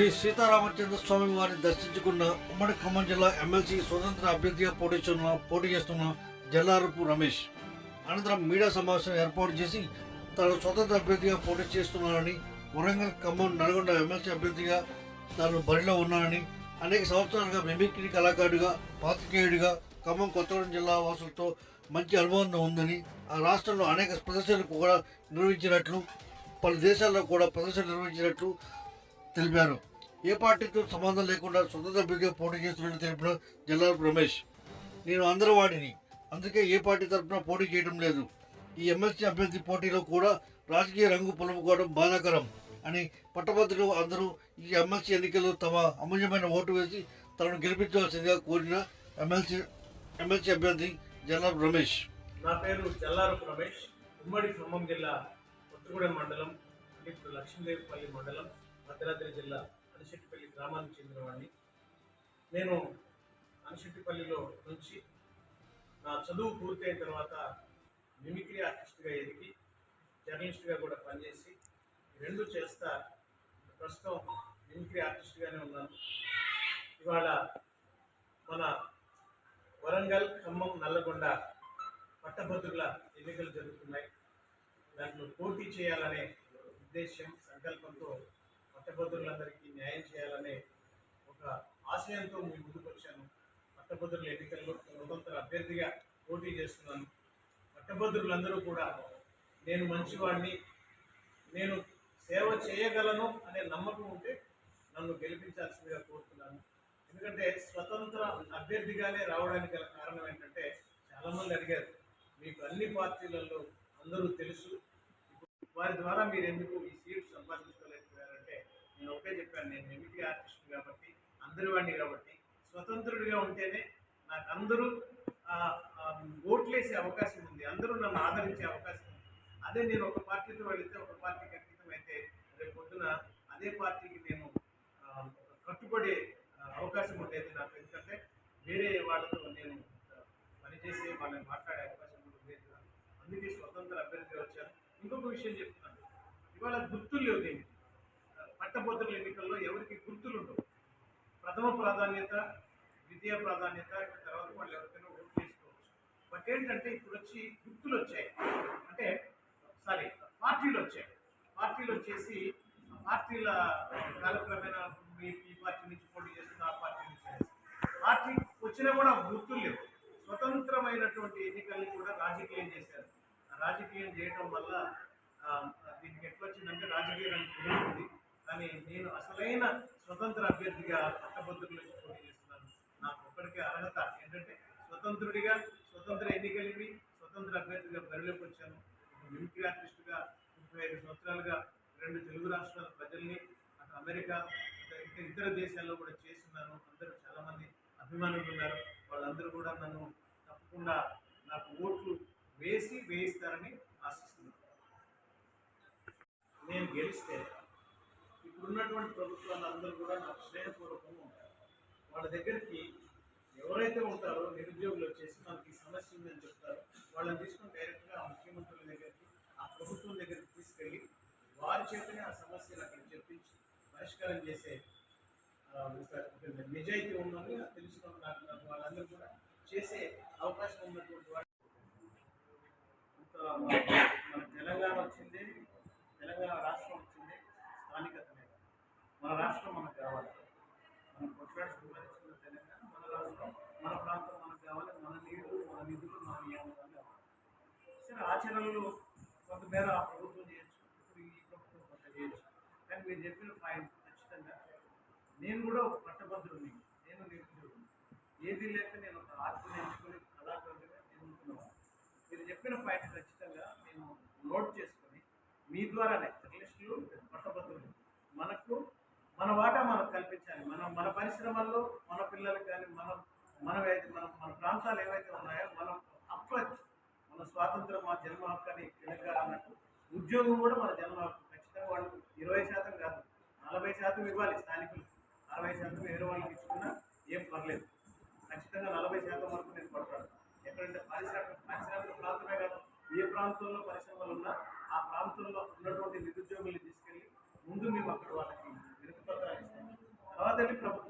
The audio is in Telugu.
శ్రీ సీతారామచంద్ర స్వామి వారిని దర్శించుకున్న ఉమ్మడి ఖమ్మం జిల్లా ఎమ్మెల్సీ స్వతంత్ర అభ్యర్థిగా పోటీ చేస్తున్న పోటీ చేస్తున్న జల్లారపు రమేష్. అనంతరం మీడియా సమావేశం ఏర్పాటు చేసి తాను స్వతంత్ర అభ్యర్థిగా పోటీ చేస్తున్నానని వరంగల్ ఖమ్మం నల్గొండ ఎమ్మెల్సీ అభ్యర్థిగా తాను బరిలో ఉన్నానని అనేక సంవత్సరాలుగా మిమిక్రీ కళాకారుడిగా పాత్రికేయుడిగా ఖమ్మం కొత్తగూడెం జిల్లా వాసులతో మంచి అనుబంధం ఉందని ఆ రాష్ట్రంలో అనేక ప్రదర్శనలు కూడా నిర్వహించినట్లు పలు దేశాల్లో కూడా ప్రదర్శనలు నిర్వహించినట్లు తెలిపారు. ఏ పార్టీతో సంబంధం లేకుండా స్వతంత్ర అభ్యర్థిగా పోటీ చేస్తున్నట్టు తెలిపిన జల్లారపు రమేష్. నేను అందరూ వాడిని. అందుకే ఏ పార్టీ తరఫున పోటీ చేయడం లేదు. ఈ ఎమ్మెల్సీ అభ్యర్థి పోటీలో కూడా రాజకీయ రంగు పొలుపుకోవడం బాధాకరం అని పట్టభద్రులు అందరూ ఈ ఎమ్మెల్సీ ఎన్నికల్లో తమ అమూల్యమైన ఓటు వేసి తనను గెలిపించవలసిందిగా కోరిన ఎమ్మెల్సీ ఎమ్మెల్సీ అభ్యర్థి జల్లారు రమేష్. నా పేరు జల్లారు రమేష్. ఉమ్మడి ఖమ్మం జిల్లా కొత్తగూడెం మండలం లక్ష్మీదేవిపల్లి మండలం భద్రాద్రి జిల్లా అనిశెట్టిపల్లి గ్రామానికి చెందినవాడిని. నేను అనిశెట్టిపల్లిలో నుంచి నా చదువు పూర్తయిన తర్వాత మిమిక్రీ ఆర్టిస్ట్గా ఎదిగి జర్నలిస్ట్గా కూడా పనిచేసి రెండు చేస్తా ప్రస్తుతం మిమిక్రీ ఆర్టిస్ట్గానే ఉన్నాను. ఇవాళ మన వరంగల్ ఖమ్మం నల్లగొండ పట్టభద్రుల ఎన్నికలు జరుగుతున్నాయి. దాంట్లో పోటీ చేయాలనే ఉద్దేశం సంకల్పంతో పట్టభద్రులందరికీ న్యాయం చేయాలనే ఒక ఆశయంతో మీ ముందుకు వచ్చాను. పట్టభద్రుల ఎన్నికల్లో స్వతంత్ర అభ్యర్థిగా పోటీ చేస్తున్నాను. పట్టభద్రులందరూ కూడా నేను మంచివాడిని నేను సేవ చేయగలను అనే నమ్మకం ఉంటే నన్ను గెలిపించాల్సిందిగా కోరుతున్నాను. ఎందుకంటే స్వతంత్ర అభ్యర్థిగానే రావడానికి గల కారణం ఏంటంటే చాలామంది అడిగారు మీకు అన్ని పార్టీలలో అందరూ తెలుసు. వారి ద్వారా మీరు ఎందుకు ఈ సీట్ సంపాదించారు నేను ఒకే చెప్పాను నేను మిమిక్రీ ఆర్టిస్ట్ కాబట్టి అందరి వాడిని కాబట్టి స్వతంత్రుడిగా ఉంటేనే నాకు అందరూ ఓట్లేసే అవకాశం ఉంది అందరూ నన్ను ఆదరించే అవకాశం ఉంది. అదే నేను ఒక పార్టీతో వెళితే ఒక పార్టీకి అంకితం అయితే రేపు పొద్దున అదే పార్టీకి నేను కట్టుబడే అవకాశం ఉండేది నాకు. ఎందుకంటే వేరే వాళ్ళతో నేను పనిచేసి పనిచేసే వాళ్ళని మాట్లాడే అవకాశం కూడా ఉండేది అందుకే స్వతంత్ర అభ్యర్థిగా వచ్చాను. ఇంకొక విషయం చెప్తున్నాను. ఇవాళ గుర్తులు లేవు దీనికి. పట్టభద్రుల ఎన్నికల్లో ఎవరికి గుర్తులు ఉండవు ప్రథమ ప్రాధాన్యత ద్వితీయ ప్రాధాన్యత తర్వాత వాళ్ళు ఎవరికైనా ఓటు చేసుకోవచ్చు. బట్ ఏంటంటే ఇప్పుడు వచ్చి గుర్తులు వచ్చాయి అంటే సారీ పార్టీలు వచ్చాయి పార్టీలు వచ్చేసి పార్టీల కాలక్రమేణా మీ ఈ పార్టీ నుంచి పోటీ చేస్తున్న ఆ పార్టీ నుంచి పార్టీ వచ్చినా కూడా గుర్తులు లేవు. స్వతంత్రమైనటువంటి ఎన్నికల్ని కూడా రాజకీయం చేశారు. ఆ రాజకీయం చేయడం వల్ల దీనికి ఎట్లా వచ్చిందంటే రాజకీయ రంగం కానీ నేను అసలైన స్వతంత్ర అభ్యర్థిగా పట్టభద్రుల పోటీ చేస్తున్నాను నాకు ఒక్కడికే అర్హత ఏంటంటే స్వతంత్రుడిగా స్వతంత్ర ఎన్నికలివి స్వతంత్ర అభ్యర్థిగా బరిలోకి వచ్చాను. ఒక మిమిక్రీ ఆర్టిస్టుగా ముప్పై ఐదు సంవత్సరాలుగా రెండు తెలుగు రాష్ట్రాల ప్రజల్ని అటు అమెరికా అటు ఇంకా ఇతర దేశాల్లో కూడా చేస్తున్నాను. అందరూ చాలామంది అభిమానులు ఉన్నారు. వాళ్ళందరూ కూడా నన్ను తప్పకుండా నాకు ఓట్లు వేసి వేయిస్తారని ఆశిస్తున్నాను. నేను గెలిస్తే ఇప్పుడున్నటువంటి ప్రభుత్వాలు అందరూ కూడా నాకు స్నేహపూర్వకంగా ఉంటారు వాళ్ళ దగ్గరికి ఎవరైతే ఉంటారో నిరుద్యోగులు వచ్చేసి మనకి ఈ సమస్య ఉందని చెప్తారు. వాళ్ళని తీసుకొని డైరెక్ట్గా ఆ ముఖ్యమంత్రుల దగ్గరికి ఆ ప్రభుత్వం దగ్గరికి తీసుకెళ్ళి వారి చేతనే ఆ సమస్యను అక్కడ చెప్పించి పరిష్కారం చేసే నిజాయితీ ఉన్నది. నాకు నాకు నాకు వాళ్ళందరూ కూడా చేసే అవకాశం ఉన్నటువంటి వాళ్ళు ఇంత మన తెలంగాణ వచ్చింది తెలంగాణ రాష్ట్రం వచ్చింది స్థానికత మీద మన రాష్ట్రం మనకు కావాలి. మనం కొట్లాడి సంపాదించుకున్న తెలంగాణ మన రాష్ట్రం. మన ప్రాంతం మనకు కావాలి మన నీళ్ళు మన నిధులు మన నియామకాలు కావాలి. సరే ఆచరణలు కొంతమేర ఆ ప్రభుత్వం చేయొచ్చు ఇప్పుడు ఈ ప్రభుత్వం కొంత చేయొచ్చు. కానీ మీరు చెప్పిన పాయింట్ ఖచ్చితంగా నేను కూడా ఒక పట్టభద్రుడిని నేను నిరుద్యోగిని. ఏది లేక నేను ఒక ఆర్ట్ని నేర్చుకుని కళాకారుడిగా నేను మీరు చెప్పిన పాయింట్ ఖచ్చితంగా నేను నోట్ చేసుకొని మీ ద్వారానే జర్నలిస్టులు పట్టభద్రులు మనకు మన వాటా మనకు కల్పించాలి. మనం మన పరిశ్రమల్లో మన పిల్లలకు కానీ మనం మనం మన మన ప్రాంతాలు ఏవైతే ఉన్నాయో మనం అప్పచ్చు మన స్వాతంత్రం మా జన్మ హక్కు అని తెలంగాణ అన్నట్టు ఉద్యోగం కూడా మన జన్మ హక్కు. ఖచ్చితంగా వాళ్ళు ఇరవై శాతం కాదు నలభై శాతం ఇవ్వాలి స్థానికులు. అరవై శాతం వేరే వాళ్ళకి ఇచ్చుకున్నా ఏం పర్లేదు. ఖచ్చితంగా నలభై శాతం వరకు నేను పడతాను. ఎక్కడంటే పరిశ్రమ పరిశ్రమ ప్రాంతమే కాదు ఏ ప్రాంతంలో పరిశ్రమలు ఉన్నా ఆ ప్రాంతంలో ఉన్నటువంటి నిరుద్యోగుల్ని తీసుకెళ్ళి ముందు మేము అక్కడ వాళ్ళకి కాదని ప్రభుత్వం